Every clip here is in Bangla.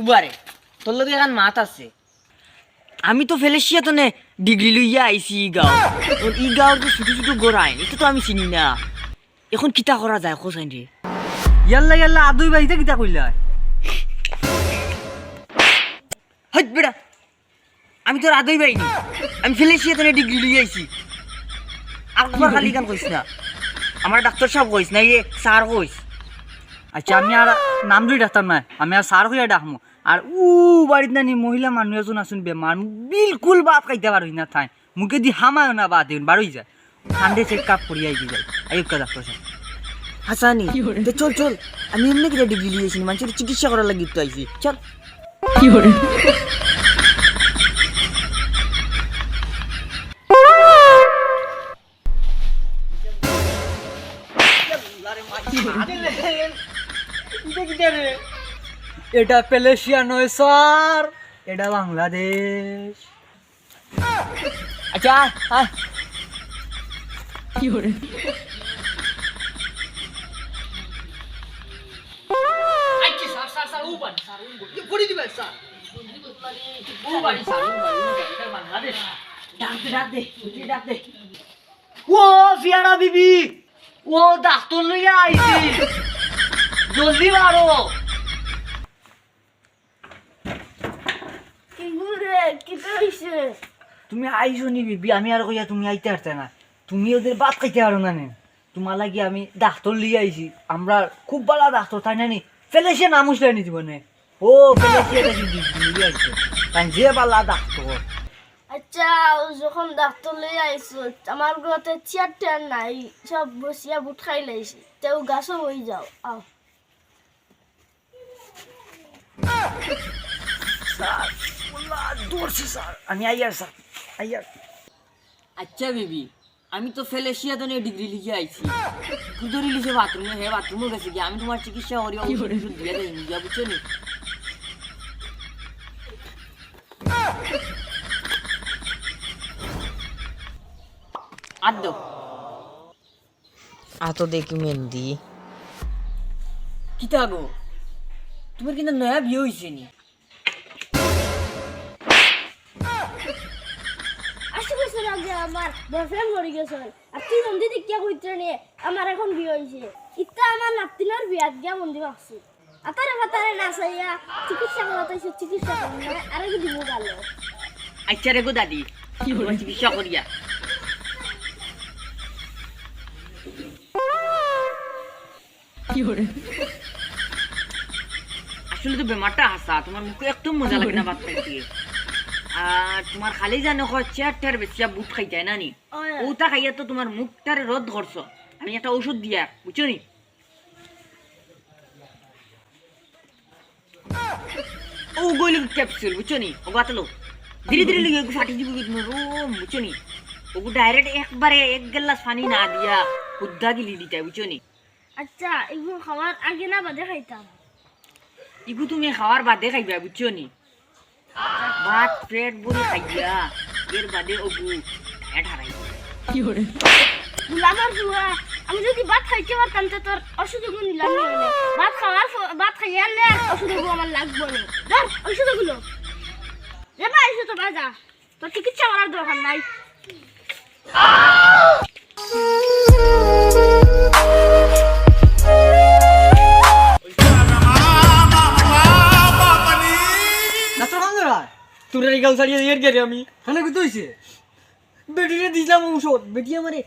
উবারে, তোর লগে এখন মাত আছে। আমি তো ফেলেছিয়া তো ডিগ্রি লইয়া আইছি ই গাঁও। ই গাঁওর তো ছোট ছোট গোড়াই এটা তো আমি চিনি না। এখন কিতা করা যায় কোসাইন রে? ইয়াল্লা ইয়াল্লা আদুই বাড়িতে কিতা কইলা হইত বেড়া আমি তোর আদই পাইনি। আমি ফেলেছিয়া তো ডিগ্রি লইয়া আইছি। একবার খালি গান কইস না। আমার ডাক্তার সাহেব কইস না ইয়ে স্যার কইস। আচ্ছা আমি আর নাম ধরে ডাক্তার নাই আমি আর সার হইয়া ডাকমু। আর উ বাড়িত নানি মহিলা মানুষ এজন আছেন বেমার বিলকুল বাদ খাইতে পারই না ঠাই মুখে দি হামায় না বাদ দিন বারোই যায়। ঠান্ডে চেক কাপ করিয়াই দি যায়। আয়ুক্কা ডাক্তার সাহেব। হাসানি তো চল চল। আমি এমনি কিটা ডিগ্রি লিয়েছি মানুষের চিকিৎসা করার লাগি তো আইছি। চল। এটা পেলেশিয়া নয় স্যার। এটা বাংলাদেশ। আচ্ছা উঠে ডাক দে। ও ফিয়ারা বিবি। ও ডাক্তার লইয়া আইছি। জলদি মারো কিগুরে কি হইছে তুমি আইসো নি বিবি আমি আর কইয়া তুমি আইতে পারতে না। তুমি ওদের বাদ খাইতে পারো না নে। তোমার লাগি আমি ডাক্তার লিয়ে আইছি। আমরা খুব ভালো ডাক্তার তাই না নি? ফেলেছে নাম উঠলে নি জীবনে। ও ফেলেছে লিয়ে আইছে। তাই যে বালা ডাক্তার। আচ্ছা যখন ডাক্তার লই আইছো আমার ঘরতে চেয়ার টেয়ার নাই সব বসিয়া বুট খাই লাইছি। তেও গাছও হয়ে যাও আও। স্যার দৌড়ছি স্যার। আমি আইয়ার স্যার। আইয়ার। আচ্ছা বেবি আমি তো ফেলেছিয়া তো ডিগ্রি লিখে আইছি। কুদরি লিখে বাথরুমে হে বাথরুমে গেছে কি? আমি তোমার চিকিৎসা করি ওষুধ দিয়ে দেই নিজা বুঝছ নি? আতো দেখি মেহেন্দি। কিতা গো? তোমার কিন্তু নয়া বিয়ে হয়েছে নি। বছর আগে আমার বয়ফ্রেন্ড মরে গেছে আর তুই মন্দির দেখিয়া কইতে নে? আমার এখন বিয়ে হয়েছে ইতা আমার নাতিনার বিয়াত গিয়া মন্দির আসছে আতারে ফাতারে না চাইয়া চিকিৎসা করাতাইছে চিকিৎসা করি না আর কি দিব গেল আচ্ছা রে গো দাদি তোমার চিকিৎসা করিয়া আসলে তো বেমারটা হাসা তোমার মুখে একদম মজা লাগে না ভাত খাইতে আর তোমার খালি জানো চেয়ার টেয়ার বেশিয়া বুট খাই যায় না নি? ওটা খাইয়া তো তোমার মুখটারে রদ ধরছ আমি একটা ওষুধ দিয়া বুঝছ নি? ও গইল ক্যাপসুল বুঝছ নি? ও বাতলো ধীরে ধীরে লিগে ফাটি দিব রোম বুঝছ নি? ওগু ডাইরেক্ট একবারে এক গ্লাস পানি না দিয়া হুদ্দা গিলি দিতে বুঝছ নি? আচ্ছা এগুলো খাওয়ার আগে না বাদে খাইতাম। ইগু তুমি খাওয়ার বাদে খাইবা বুঝছ নি? ভাত পেট ভরে খাইয়া এর বাদে ওগু পেট হারাই গুলামার ফুয়া আমি যদি ভাত খাইতে পারতাম তো তোর ওষুধগুলো নিলাম না হলে ভাত খাওয়ার ভাত খাইয়ে আনলে আর ওষুধগুলো আমার লাগবে না ধর ওষুধগুলো রে ভাই এসে তো বাজা তোর চিকিৎসা করার দরকার নাই এই গাল ছাড়িয়ে এর গেরে আমি। তাহলে কি হইছে বেটিরে দিলাম ঔষধ। বেটি আমারে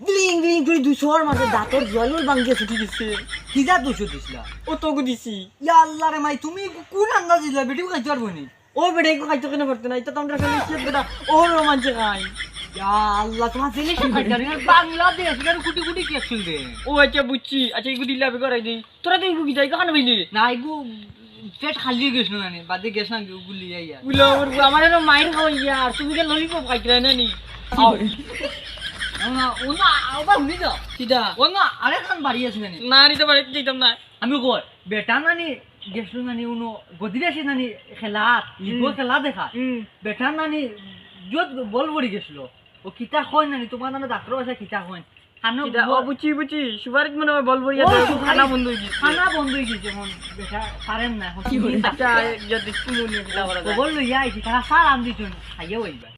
বিলিং বিলিং করে দুশো আর মাঝে দাঁতর জলও ভাঙ্গিয়ে ছুটি দিচ্ছে। কি যা দোষ দিছিলা? ও তোকে দিছি। ইয়া আল্লাহ রে মাই তুমি কোন আন্দাজ দিলা? বেটিও খাইতে পারব নি? ও বেটা খাইতে কেন পারতো না? এটা তো আমরা ফেলে ইচ্ছে বেটা ও রোমাঞ্চে খাই ইয়া আল্লাহ তোমার ছেলে কি খাইতে বাংলাদেশ কুটি কুটি ও আচ্ছা বুঝছি। আচ্ছা এগুলো দিলে আমি করাই দিই। তোরা তো এগুলো যাই কাহানো বইলি না এগু পেট খালি গেছিল না বাদে গেছ না গুলি ইয়া বুঝলো আমার এরকম মাইর খাওয়াই আর তুমি কে ললিপপ খাইতে না নি না ও না আবার ও না আরে খান বাড়ি আছে নানি। না নিতে যেতাম না। আমি কই বেটা নানি গেছিল নানি উনো গদিরে আছে নানি খেলা ইগো খেলা দেখা বেটা নানি যত বল পড়ি গেছিল ও কিতা হয় না তোমার নামে ডাক্তার আছে কিতা হয় খানো বুঝি বুঝি সুপারিশ মনে হয় বল বড়িয়া ও, তো সুপারিশ। খানা বন্ধ হয়ে গেছে। খানা বন্ধ হয়ে গেছে এখন বেটা পারেন না এখন তুমি আচ্ছা যদি করা বল লইয়া আইছি তারা সার দিছুন খাইয়ে হইবা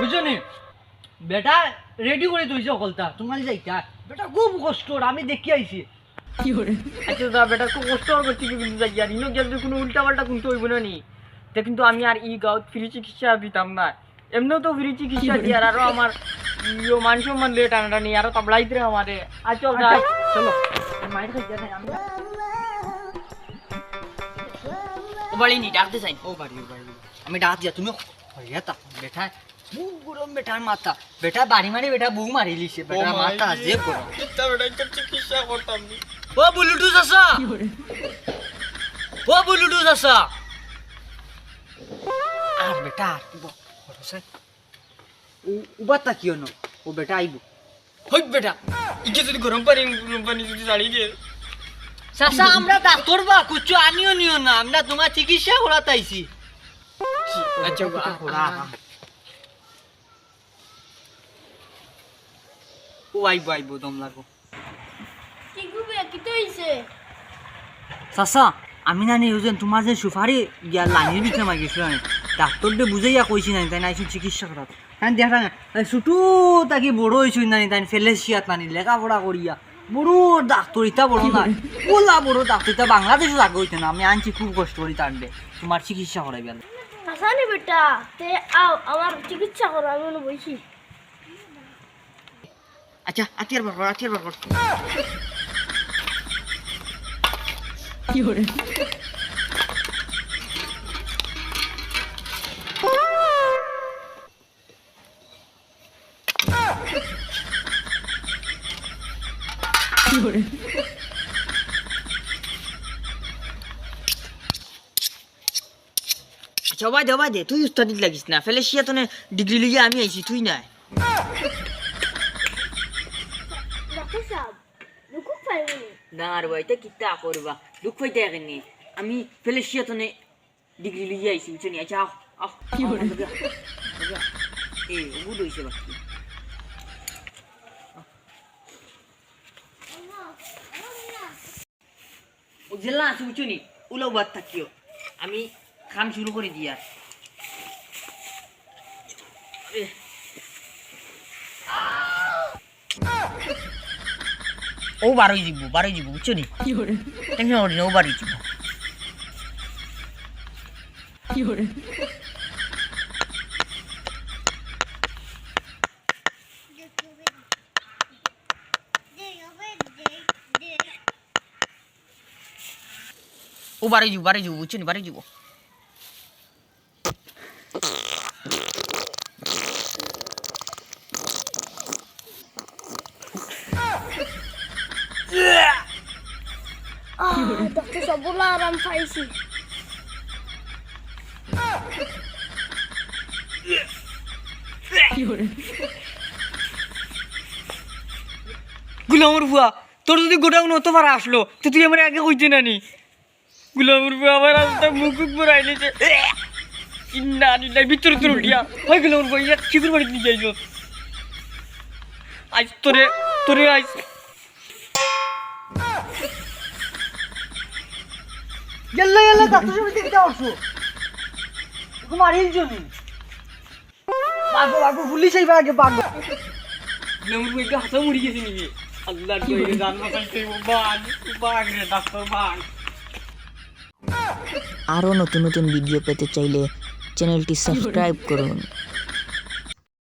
বুঝছ বেটা রেডি করে তুইছে অকলতা। তোমার যাইতা বেটা খুব কষ্ট আমি দেখি আইছি। আচ্ছা দা বেটা খুব কষ্ট করছি কিন্তু যাই আর ইনো গেলে কোনো উল্টা পাল্টা কিন্তু হইব না নি? তে কিন্তু আমি আর ই গাঁত ফ্রি চিকিৎসা দিতাম না। এমনিও তো ফ্রি চিকিৎসা দিয়ে আর আরও আমার ইয়ো মান সম্মান লে টানাটানি আরও তাবলাই দিলে আমারে আচ্ছা যাই চলো মাইর খাইতে নাই আমি ও বাড়ি নি ডাকতে চাই ও বাড়ি ও বাড়ি আমি ডাক দিয়া তুমি হইয়া তা বেটা বহু গরম বেটার মাথা বেটা বাড়ি মারি বেটা বউ মারি লিছে বেটার মাথা যে গরম কিতা বেটা একটু চিকিৎসা করতাম নি ও ব্লুটুথ আসা ও ব্লুটুথ আসা আর বেটা আর কি বল উবার তাকিও ন ও বেটা আইব হই বেটা ইকে যদি গরম পানি গরম পানি যদি ছাড়ি দিয়ে চাচা আমরা ডাক্তার বা কুচু আনিও নিও না আমরা তোমার চিকিৎসা করাতে আইছি আচ্ছা ও আইব আইব দম লাগো কি গুবে কি হইছে চাচা আমি নানি ওজন তোমার যে সুপারি গিয়া লাইনের ভিতরে মাই গেছিল ডাক্তার দে বুঝাইয়া কইছি নাই তাই নাইছো চিকিৎসা করাত হ্যাঁ দেখা না ছুটু তাকে বড় হয়েছি নানি তাই ফেলেছিয়াত নানি লেখাপড়া করিয়া বড় ডাক্তার ইতা বড় না বলা বড় ডাক্তার ইতা বাংলাদেশে আগে হইতে না আমি আনছি খুব কষ্ট করি তার দে। তোমার চিকিৎসা করাই গেল হাসানি বেটা তে আও আমার চিকিৎসা করো আমি বইছি আচ্ছা আতিয়ার বার কর আতিয়ার বার কর আচ্ছা ওবাই দে ওবাই দে তুই উস্তাদিত লাগিস না। ফেলে শিয়া তো ডিগ্রি লিয়ে আমি আইছি তুই পারবেনি না? আর বইতে কিতা করবা? দুঃখ হইতে এখানে আমি ফেলে শিয়া তো ডিগ্রি লিয়ে আইছি বুঝছ নি? আচ্ছা আহ আহ কি করে এই ওগুলো হইছে বাকি ও জেলা আছে বুঝছ নি? উলো বাদ থাকিও। আমি কাম শুরু করে দিই আর। ও বারোই যাব বারোই যাব বুঝছ নি? টেনশন করি না ও বারোই যাব ও বারোই যাব বারোই যাব বুঝছ নি বারোই যাব ডাক্তার সাহেব বলা আরাম পাইছি গুলামর বুয়া তোর যদি গোডাউন হতে পারা আসলো তো তুই আমার আগে কইতে না নি গুলামর বুয়া আমার রাস্তা মুখ উপর আইলেছে ইন্না নিল্লা ভিতরে তোর উঠিয়া। গুলামর বুয়া ইয়া চিকুর বাড়ি নিয়ে যাইছ আজ তোরে তোরে আজ। গেল্লা গেল্লা ডাক্তার সাহেব দেখতে ওকে মারিল জনি পাগো পাগো পুলিশ আগে পাগো গুলামর বুয়া একটু হাসা মুড়ি গেছে নাকি আল্লাহ জান বাঁচাইতে বান বাঘ রে ডাক্তার বাঘ। আরও নতুন নতুন ভিডিও পেতে চাইলে চ্যানেলটি সাবস্ক্রাইব করুন।